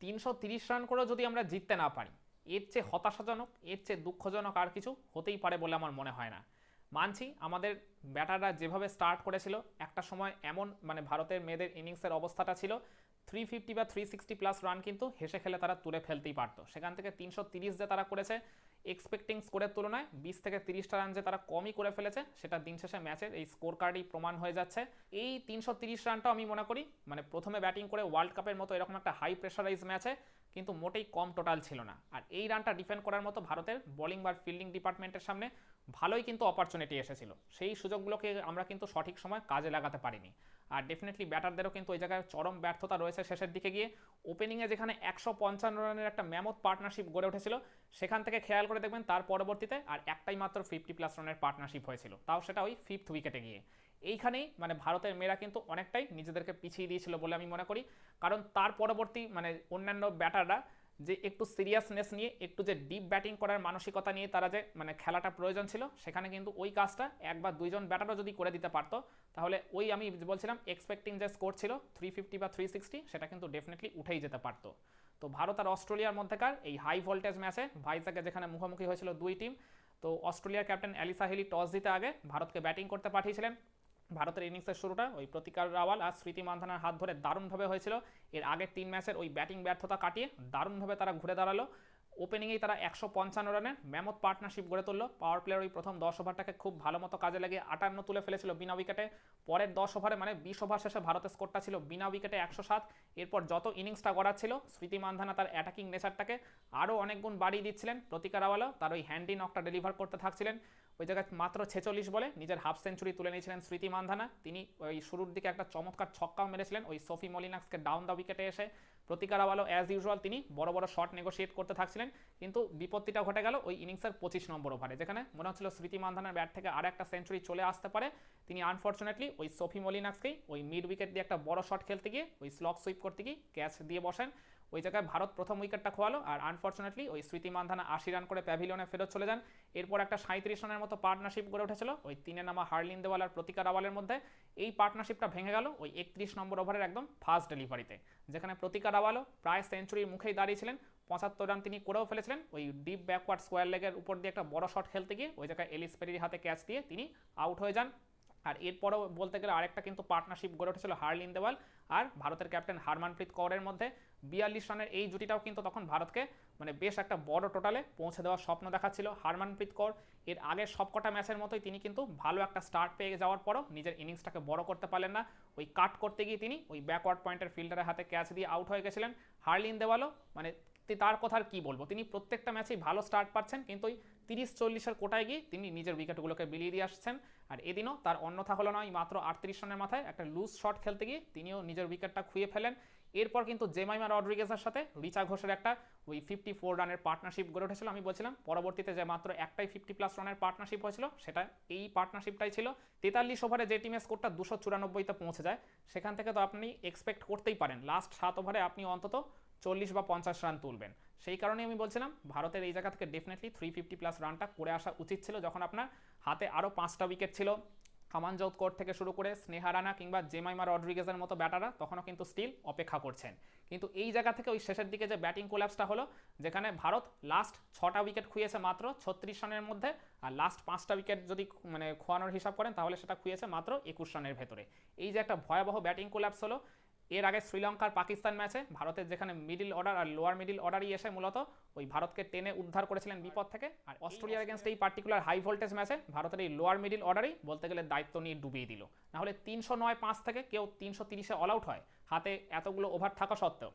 তিনশো রান করেও যদি আমরা জিততে না পারি, এর চেয়ে হতাশাজনক, এর চেয়ে দুঃখজনক আর কিছু হতেই পারে বলে আমার মনে হয় না। মানছি আমাদের ব্যাটাররা যেভাবে স্টার্ট করেছিল, একটা সময় এমন মানে ভারতের মেয়েদের ইনিংসের অবস্থাটা ছিল থ্রি ফিফটি বা থ্রি সিক্সটি প্লাস রান কিন্তু হেসে খেলে তারা তুলে ফেলতেই পারতো। সেখান থেকে তিনশো তিরিশ যে তারা করেছে এক্সপেক্টিং স্কোরের তুলনায় বিশ থেকে তিরিশটা রান যে তারা কমই করে ফেলেছে, সেটা দিন শেষে ম্যাচের এই স্কোর কার্ডই প্রমাণ হয়ে যাচ্ছে। এই তিনশো তিরিশ রানটাও আমি মনে করি মানে প্রথমে ব্যাটিং করে ওয়ার্ল্ড কাপের মতো এরকম একটা হাই প্রেশারাইজ ম্যাচে কিন্তু মোটেই কম টোটাল ছিল না। আর এই রানটা ডিফেন্ড করার মতো ভারতের বোলিং বা ফিল্ডিং ডিপার্টমেন্টের সামনে ভালোই কিন্তু অপরচুনিটি এসেছিল। সেই সুযোগগুলোকে আমরা কিন্তু সঠিক সময় কাজে লাগাতে পারিনি। আর ডেফিনেটলি ব্যাটারদেরও কিন্তু ওই জায়গায় চরম ব্যর্থতা রয়েছে শেষের দিকে গিয়ে। ওপেনিংয়ে যেখানে একশো পঞ্চান্ন রানের একটা ম্যামত পার্টনারশিপ গড়ে উঠেছিল সেখান থেকে খেয়াল করে দেখবেন তার পরবর্তীতে আর একটাই মাত্র ফিফটি প্লাস রানের পার্টনারশিপ হয়েছিল। তাও সেটা ওই ফিফথ উইকেটে গিয়ে। এইখানেই মানে ভারতের মেয়েরা কিন্তু অনেকটাই নিজেদেরকে পিছিয়ে দিয়েছিল বলে আমি মনে করি। কারণ তার পরবর্তী মানে অন্যান্য ব্যাটাররা যে একটু সিরিয়াসনেস নিয়ে, একটু যে ডিপ ব্যাটিং করার মানসিকতা নিয়ে তারা যে মানে খেলাটা প্রয়োজন ছিল, সেখানে কিন্তু ওই কাজটা এক বা দুইজন ব্যাটারও যদি করে দিতে পারতো, তাহলে ওই আমি বলছিলাম এক্সপেক্টিং যে স্কোর ছিল থ্রি ফিফটি বা থ্রি সিক্সটি সেটা কিন্তু ডেফিনেটলি উঠেই যেতে পারতো। তো ভারত আর অস্ট্রেলিয়ার মধ্যেকার এই হাই ভোল্টেজ ম্যাচে ভাইজাকে যেখানে মুখোমুখি হয়েছিল দুই টিম তো অস্ট্রেলিয়ার ক্যাপ্টেন অ্যালিসা হেলি টস দিতে আগে ভারতকে ব্যাটিং করতে পাঠিয়েছিলেন। ভারতের ইনিংসের শুরুটা ওই প্রতিকার রাওয়াল আর স্মৃতি মান্ধানার হাত ধরে দারুণভাবে হয়েছিল। এর আগের তিন ম্যাচের ওই ব্যাটিং ব্যর্থতা কাটিয়ে দারুণভাবে তারা ঘুরে দাঁড়াল। ওপেনিংয়েই তারা একশো পঞ্চান্ন রানের ম্যামত পার্টনারশিপ গড়ে তুললো। পাওয়ার প্লেয়ার ওই প্রথম দশ ওভারটাকে খুব ভালো মতো কাজে লাগিয়ে আটান্ন তুলে ফেলেছিল বিনা উইকেটে পরের দশ ওভারে মানে বিশ ওভার শেষে ভারতের স্কোরটা ছিল বিনা উইকেটে একশো সাত। এরপর যত ইনিংসটা গড়াচ্ছিল, স্মৃতি মান্ধানা তার অ্যাটাকিং নেচারটাকে আরও অনেক গুণ বাড়িয়ে দিচ্ছিলেন। প্রতিকার রাওয়ালও তার ওই হ্যান্ডি নকটা ডেলিভার করতে থাকছিলেন। ওই জায়গায় মাত্র ছেচল্লিশ বলে নিজের হাফ সেঞ্চুরি তুলে নিয়েছিলেন স্মৃতি মান্ধানা। তিনি ওই শুরুর দিকে একটা চমৎকার ছক্কাও মেরেছিলেন। ওই সোফি মলিনাক্সকে ডাউন দ্য উইকেটে এসে প্রতিকার আবালো অ্যাজ ইউজুয়াল তিনি বড় বড় শট নেগোসিয়েট করতে থাকছিলেন, কিন্তু বিপত্তিটা ঘটে গেল ওই ইনিংসের পঁচিশ নম্বর ওভারে যেখানে মনে হচ্ছিল স্মৃতি মান্ধানার ব্যাট থেকে আর একটা সেঞ্চুরি চলে আসতে পারে। তিনি আনফর্চুনেটলি ওই সফি মলিনাক্সকেই ওই মিড উইকেট দিয়ে একটা বড় শট খেলতে গিয়ে, ওই স্লক সুইপ করতে গিয়ে ক্যাচ দিয়ে বসেন। ওই জায়গায় ভারত প্রথম উইকেটটা খোয়ালো আর আনফর্চুনেটলি ওই স্মৃতি মান্ধানা আশি রান করে প্যাভিলিয়নে ফেরত চলে যান। এরপর একটা সাঁত্রিশ রানের মতো পার্টনারশিপ গড়ে উঠেছিল ওই তিনে নামা হার্লিন দেওয়াল আর প্রতিকার আওয়ালের মধ্যে। এই পার্টনারশিপটা ভেঙে গেল ওই একত্রিশ নম্বর ওভারের একদম ফার্স্ট ডেলিভারিতে যেখানে প্রতিকার আওয়ালও প্রায় সেঞ্চুরির মুখেই দাঁড়িয়েছিলেন পঁচাত্তর রান তিনি করেও ফেলেছিলেন। ওই ডিপ ব্যাকওয়ার্ড স্কোয়ার লেগের উপর দিয়ে একটা বড় শট খেলতে গিয়ে ওই জায়গায় এলিস পেরির হাতে ক্যাচ দিয়ে তিনি আউট হয়ে যান। আর এরপরও বলতে গেলে আরেকটা কিন্তু পার্টনারশিপ গড়ে উঠেছিল হার্লিন দেওয়াল আর ভারতের ক্যাপ্টেন হারমানপ্রীত কৌরের মধ্যে বিয়াল্লিশ রানের এই জুটিটাও কিন্তু তখন ভারতকে মানে বেশ একটা বড় টোটালে পৌঁছে দেওয়ার স্বপ্ন দেখাচ্ছিল হারমানপ্রীত কৌর। এর আগের সবকটা ম্যাচের মতোই তিনি কিন্তু ভালো একটা স্টার্ট পেয়ে যাওয়ার পরও নিজের ইনিংসটাকে বড় করতে পারলেন না। ওই কাট করতে গিয়ে তিনি ওই ব্যাকওয়ার্ড পয়েন্টের ফিল্ডারের হাতে ক্যাচ দিয়ে আউট হয়ে গেছিলেন। হার্লিন দেওয়ালও মানে তার আর কী বলব? তিনি প্রত্যেকটা ম্যাচেই ভালো স্টার্ট পাচ্ছেন, কিন্তু ওই তিরিশ চল্লিশের কোটায় গিয়ে তিনি নিজের উইকেটগুলোকে বিলিয়ে দিয়ে আসছেন। আর এদিনও তার অন্যথা হলো নয়, মাত্র আটত্রিশ রানের মাথায় একটা লুজ শট খেলতে গিয়ে তিনিও নিজের উইকেটটা খুঁয়ে ফেলেন। এরপর কিন্তু জেমাইমা রড্রিগেসের সাথে রিচা ঘোষের একটা ওই ফিফটি ফোর রানের পার্টনারশিপ গড়ে উঠেছিল। আমি বলছিলাম, পরবর্তীতে যে মাত্র একটাই ফিফটি প্লাস রানের পার্টনারশিপ হয়েছিল, সেটা এই পার্টনারশিপটাই ছিল। তেতাল্লিশ ওভারে যে টিমের স্কোরটা দুশো চুরানব্বইতে পৌঁছে যায়, সেখান থেকে তো আপনি এক্সপেক্ট করতেই পারেন। লাস্ট সাত ওভারে আপনি অন্তত চল্লিশ বা পঞ্চাশ রান তুলবেন। সেই কারণে আমি বলছিলাম, ভারতের এই জায়গা থেকে ডেফিনেটলি থ্রি ফিফটি প্লাস রানটা করে আসা উচিত ছিল যখন আপনার হাতে আরও পাঁচটা উইকেট ছিল। কামানজৌত কোর্ট থেকে শুরু করে স্নেহা রানা কিংবা জেমাইমা রড্রিগেজের মতো ব্যাটাররা তখনও কিন্তু স্টিল অপেক্ষা করছেন। কিন্তু এই জায়গা থেকে ওই শেষের দিকে যে ব্যাটিং কোল্যাপসটা হলো, যেখানে ভারত লাস্ট ছটা উইকেট খুঁয়েছে মাত্র ছত্রিশ রানের মধ্যে, আর লাস্ট পাঁচটা উইকেট যদি মানে খোয়ানোর হিসাব করেন, তাহলে সেটা খুঁয়েছে মাত্র একুশ রানের ভেতরে। এই যে একটা ভয়াবহ ব্যাটিং কোল্যাপস হলো এর আগে শ্রীলঙ্কার পাকিস্তান ম্যাচে ভারতের যেখানে মিডিল অর্ডার আর লোয়ার মিডিল অর্ডারই এসে মূলত ওই ভারতকে টেনে উদ্ধার করেছিলেন বিপদ থেকে। আর অস্ট্রেলিয়ার এগেনস্ট এই পার্টিকুলার হাই ভোল্টেজ ম্যাচে ভারতের এই লোয়ার মিডিল অর্ডারই বলতে গেলে দায়িত্ব নিয়ে ডুবিয়ে দিল। নাহলে তিনশো নয় পাঁচ থেকে কেউ তিনশো তিরিশে অল আউট হয় হাতে এতগুলো ওভার থাকা সত্ত্বেও।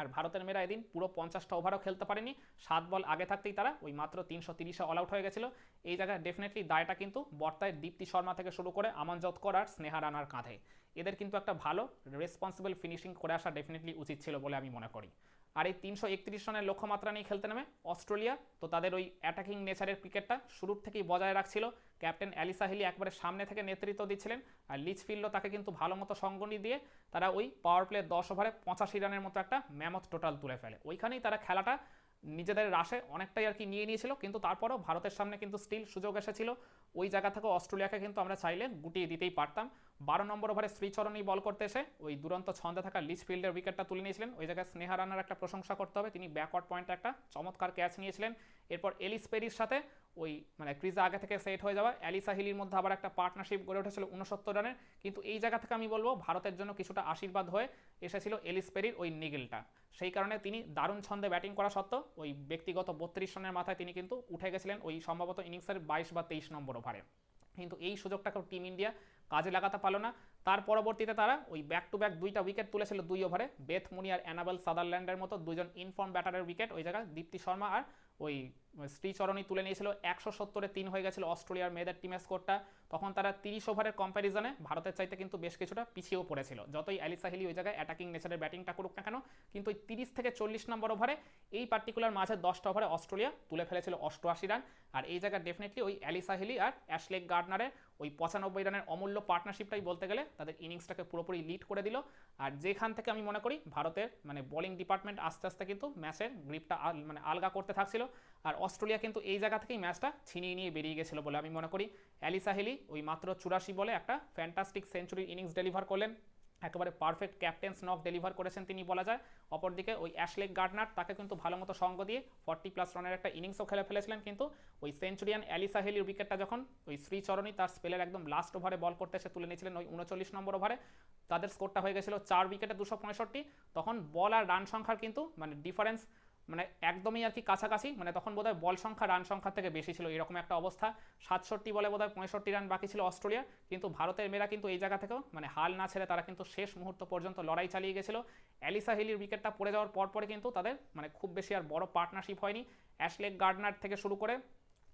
আর ভারতের মেয়েরা এদিন পুরো পঞ্চাশটা ওভারও খেলতে পারেনি। সাত বল আগে থাকতেই তারা ওই মাত্র তিনশো তিরিশে অল আউট হয়ে গেছিল। এই জায়গায় ডেফিনেটলি দায়টা কিন্তু বর্তায় দীপ্তি শর্মা থেকে শুরু করে আমানজত কর আর স্নেহা রানার কাঁধে। এদের কিন্তু একটা ভালো রেসপন্সিবল ফিনিশিং করে আসা ডেফিনেটলি উচিত ছিল বলে আমি মনে করি। আর এই তিনশো একত্রিশ রানের লক্ষ্যমাত্রা নিয়ে খেলতে নেমে অস্ট্রেলিয়া। তো তাদের ওই অ্যাটাকিং নেচারের ক্রিকেটটা শুরুর থেকেই বজায় রাখছিল। ক্যাপ্টেন অ্যালিসা হিলি একবারে সামনে থেকে নেতৃত্ব দিচ্ছিলেন আর লিচফিল্ডও তাকে কিন্তু ভালো মতো সঙ্গনি দিয়ে তারা ওই পাওয়ার প্লে দশ ওভারে পঁচাশি রানের মতো একটা ম্যামথ টোটাল তুলে ফেলে। ওইখানেই তারা খেলাটা নিজেদের রাশে অনেকটাই আর কি নিয়ে নিয়েছিল। কিন্তু তারপরেও ভারতের সামনে কিন্তু স্টিল সুযোগ এসেছিল। ওই জায়গা থেকে অস্ট্রেলিয়াকে কিন্তু আমরা চাইলে গুটিয়ে দিতেই পারতাম। বারো নম্বর ওভারে শ্রীচরণী বল করতে এসে ওই দুরন্ত ছন্দে থাকা লিচ ফিল্ডের উইকেটটা তুলে নিয়েছিলেন। ওই জায়গায় স্নেহা রানার একটা প্রশংসা করতে হবে। তিনি ব্যাকওয়ার্ড পয়েন্টে একটা চমৎকার ক্যাচ নিয়েছিলেন। এরপর এলিস পেরির সাথে ওই মানে ক্রিজে আগে থেকে সেট হয়ে যাওয়া। অ্যালিসা হিলির মধ্যে আবার একটা পার্টনারশিপ গড়ে উঠেছিল উনসত্তর রানের। কিন্তু এই জায়গা থেকে আমি বলব, ভারতের জন্য কিছুটা আশীর্বাদ হয়ে এসেছিল এলিস পেরির ওই নিগেলটা। সেই কারণে তিনি দারুণ ছন্দে ব্যাটিং করা সত্ত্বেও, ওই ব্যক্তিগত বত্রিশ রানের মাথায় তিনি কিন্তু উঠে গেছিলেন ওই সম্ভবত ইনিংসের বাইশ বা তেইশ নম্বর ওভারে। কিন্তু এই সুযোগটাকেও টিম ইন্ডিয়া কাজে লাগাতে পারল না। তার পরবর্তীতে তারা ওই ব্যাক টু ব্যাক দুইটা উইকেট তুলেছিল দুই ওভারে। বেথ মুনি আর অ্যানাবেল সাদারল্যান্ডের মতো দুজন ইনফর্ম ব্যাটারের উইকেট ওই জায়গায় দীপ্তি শর্মা আর ওই শ্রীচরণী তুলে নিয়েছিল। একশো সত্তরে তিন হয়ে গেছিল অস্ট্রেলিয়ার মেয়েদের টিমের স্কোরটা তখন তারা তিরিশ ওভারের কম্প্যারিজনে ভারতের চাইতে কিন্তু বেশ কিছুটা পিছিয়েও পড়েছিল। যতই অ্যালিসা হিলি ওই জায়গায় অ্যাটাকিং নেচারের ব্যাটিংটা করুক না কেন, কিন্তু ওই তিরিশ থেকে চল্লিশ নম্বর ওভারে এই পার্টিকুলার মাঝে দশটা ওভারে অস্ট্রেলিয়া তুলে ফেলেছিল অষ্টআশি রান আর এই জায়গায় ডেফিনেটলি ওই অ্যালিসা হিলি আর অ্যাশলেক গার্ডনারের ওই পঁচানব্বই রানের অমূল্য পার্টনারশিপটাই বলতে গেলে তাদের ইনিংসটাকে পুরোপুরি লিড করে দিল। আর যেখান থেকে আমি মনে করি ভারতের মানে বোলিং ডিপার্টমেন্ট আস্তে আস্তে কিন্তু ম্যাচের গ্রিপটা মানে আলগা করতে থাকছিল। আর অস্ট্রেলিয়া কিন্তু এই জায়গা থেকেই ম্যাচটা ছিনিয়ে নিয়ে বেরিয়ে গেছিল বলে আমি মনে করি। অ্যালিসা হেলি ওই মাত্র চুরাশি বলে একটা ফ্যান্টাস্টিক সেঞ্চুরি ইনিংস ডেলিভার করলেন। একেবারে পারফেক্ট ক্যাপ্টেন্স নক ডেলিভার করেছেন তিনি বলা যায়। অপরদিকে ওই অ্যাশলেক গার্ডনার তাকে কিন্তু ভালো মতো সঙ্গ দিয়ে ফর্টি প্লাস রানের একটা ইনিংসও খেলে ফেলেছিলেন কিন্তু ওই সেঞ্চুরিয়ান অ্যালিসা হেলির উইকেটটা যখন ওই শ্রীচরণী তার স্পেলের একদম লাস্ট ওভারে বল করতে এসে তুলে নিয়েছিলেন ওই উনচল্লিশ নম্বর ওভারে তাদের স্কোরটা হয়ে গেছিল চার উইকেটে দুশো তখন বল আর রান সংখ্যার কিন্তু মানে ডিফারেন্স মানে একদমই আর কি কাছাকাছি মানে তখন বোধহয় বল সংখ্যা রান সংখ্যা থেকে বেশি ছিল, এরকম একটা অবস্থা। সাতষট্টি বলে বোধহয় পঁয়ষট্টি রান বাকি ছিল অস্ট্রেলিয়া, কিন্তু ভারতের মেয়েরা কিন্তু এই জায়গা থেকেও মানে হাল না ছেড়ে তারা কিন্তু শেষ মুহূর্ত পর্যন্ত লড়াই চালিয়ে গেছিল। অ্যালিসা হিলির উইকেটটা পড়ে যাওয়ার পর পরে কিন্তু তাদের মানে খুব বেশি আর বড় পার্টনারশিপ হয়নি। অ্যাশলেক গার্ডনার থেকে শুরু করে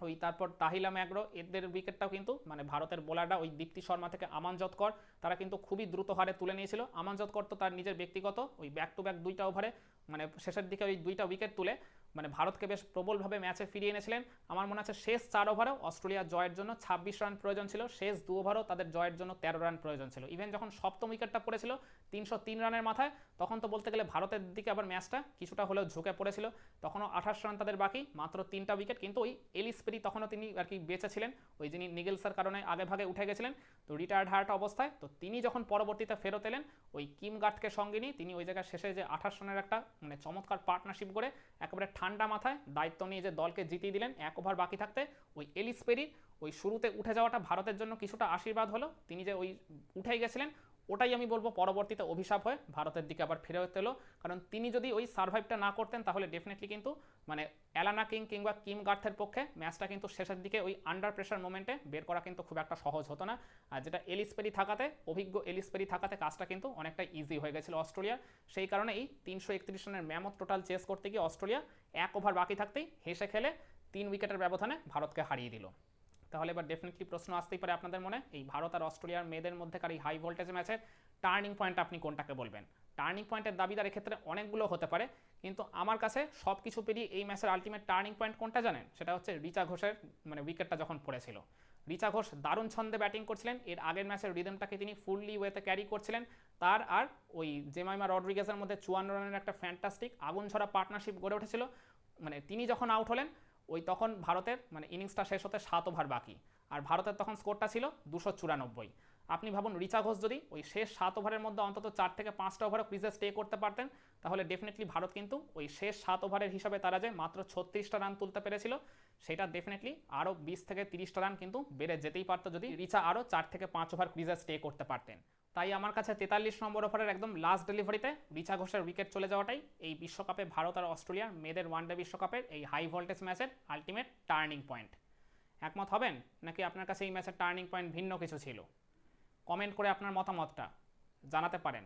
ওই তারপর তাহিলা ম্যাগ্রো এদের উইকেটটাও কিন্তু মানে ভারতের বোলাররা ওই দীপ্তি শর্মা থেকে আমানজৎকর তারা কিন্তু খুবই দ্রুত হারে তুলে নিয়েছিল। আমানজৎকর তো তার নিজের ব্যক্তিগত, ওই ব্যাক টু ব্যাক দুইটা ওভারে মানে শেষের দিকে ওই দুইটা উইকেট তুলে মানে ভারতকে বেশ প্রবলভাবে ম্যাচে ফিরিয়ে এনেছিলেন। আমার মনে আছে শেষ চার ওভারেও অস্ট্রেলিয়া জয়ের জন্য ছাব্বিশ রান প্রয়োজন ছিল। শেষ দু ওভারও তাদের জয়ের জন্য তেরো রান প্রয়োজন ছিল। ইভেন যখন সপ্তম উইকেটটা পড়েছিল তিনশো তিন রানের মাথায়, তখন তো বলতে গেলে ভারতের দিকে আবার ম্যাচটা কিছুটা হলেও ঝুঁকে পড়েছিল। তখনও আঠাশ রান তাদের বাকি, মাত্র তিনটা উইকেট। কিন্তু ওই এলিসপেরি তখনও তিনি আর কি বেঁচে ছিলেন ওই যিনি নিগেলসের কারণে আগে ভাগে উঠে গেছিলেন। তো রিটায়ার্ড হার্ট অবস্থায়, তো তিনি যখন পরবর্তীতে ফেরত এলেন, ওই কিম গার্ডকে সঙ্গে নিয়ে তিনি ওই জায়গায় শেষে যে আঠাশ রানের একটা মানে চমৎকার পার্টনারশিপ করে একেবারে ঠান্ডা মাথায় দায়িত্ব নিয়ে যে দলকে জিতিয়ে দিলেন, এক ওভার বাকি থাকতে ওই এলিস পেরি ওই শুরুতে উঠে যাওয়াটা ভারতের জন্য কিছুটা আশীর্বাদ হলো। তিনি যে ওই উঠেই গেছিলেন ওটাই আমি বলব পরবর্তীতে অভিশাপ হয়ে ভারতের দিকে আবার ফিরে হতে এলো কারণ তিনি যদি ওই সার্ভাইভটা না করতেন, তাহলে ডেফিনেটলি কিন্তু মানে অ্যালানা কিং কিংবা কিম গার্থের পক্ষে ম্যাচটা কিন্তু শেষের দিকে ওই আন্ডার প্রেশার মোমেন্টে বের করা কিন্তু খুব একটা সহজ হতো না। আর যেটা এলিসপেরি থাকাতে, অভিজ্ঞ এলিসপেরি থাকাতে কাজটা কিন্তু অনেকটা ইজি হয়ে গেছিল অস্ট্রেলিয়ার সেই কারণে এই তিনশো একত্রিশ রানের ম্যামত টোটাল চেস করতে গিয়ে অস্ট্রেলিয়া এক ওভার বাকি থাকতেই হেসে খেলে তিন উইকেটের ব্যবধানে ভারতকে হারিয়ে দিল। তাহলে এবার ডেফিনেটলি প্রশ্ন আসতেই পারে আপনাদের মনে। এই ভারত আর অস্ট্রেলিয়ার মেয়েদের মধ্যেকার এই হাই ভোল্টেজ ম্যাচের টার্নিং পয়েন্ট আপনি কোনটাকে বলবেন? টার্নিং পয়েন্টের দাবিদার ক্ষেত্রে অনেকগুলো হতে পারে, কিন্তু আমার কাছে সব কিছু পেরিয়ে এই ম্যাচের আলটিমেট টার্নিং পয়েন্ট কোনটা জানেন? সেটা হচ্ছে রিচা ঘোষের মানে উইকেটটা যখন পড়েছিল। রিচা ঘোষ দারুণ ছন্দে ব্যাটিং করছিলেন, এর আগের ম্যাচের রিদমটাকে তিনি ফুললি ওয়েতে ক্যারি করছিলেন। তার আর ওই জেমাইমা রড্রিগেসের মধ্যে চুয়ান্ন রানের একটা ফ্যান্টাস্টিক আগুন ছড়া পার্টনারশিপ গড়ে উঠেছিল। মানে তিনি যখন আউট হলেন ওই তখন ভারতের মানে ইনিংসটা শেষ হতে সাত ওভার বাকি। আর ভারতের তখন স্কোরটা ছিল দুশো চুরানব্বই। আপনি ভাবুন, রিচা ঘোষ যদি ওই শেষ সাত ওভারের মধ্যে অন্তত চার থেকে পাঁচটা ওভারও ক্রিজে স্টে করতে পারতেন, তাহলে ডেফিনেটলি ভারত কিন্তু ওই শেষ সাত ওভারের হিসাবে তারা যে মাত্র ছত্রিশটা রান তুলতে পেরেছিল, সেটা ডেফিনেটলি আরও বিশ থেকে তিরিশটা রান কিন্তু বেড়ে যেতেই পারতো যদি রিচা আরও চার থেকে পাঁচ ওভার ক্রিজে স্টে করতে পারতেন। তাই আমার কাছে তেতাল্লিশ নম্বর ওভারের একদম লাস্ট ডেলিভারিতে রিচা ঘোষের উইকেট চলে যাওয়াটাই এই বিশ্বকাপে ভারত আর অস্ট্রেলিয়ার মেয়েদের ওয়ানডে বিশ্বকাপের এই হাই ভোল্টেজ ম্যাচের আলটিমেট টার্নিং পয়েন্ট একমত হবেন? নাকি আপনার কাছে এই ম্যাচের টার্নিং পয়েন্ট ভিন্ন কিছু ছিল? কমেন্ট করে আপনার মতামতটা জানাতে পারেন।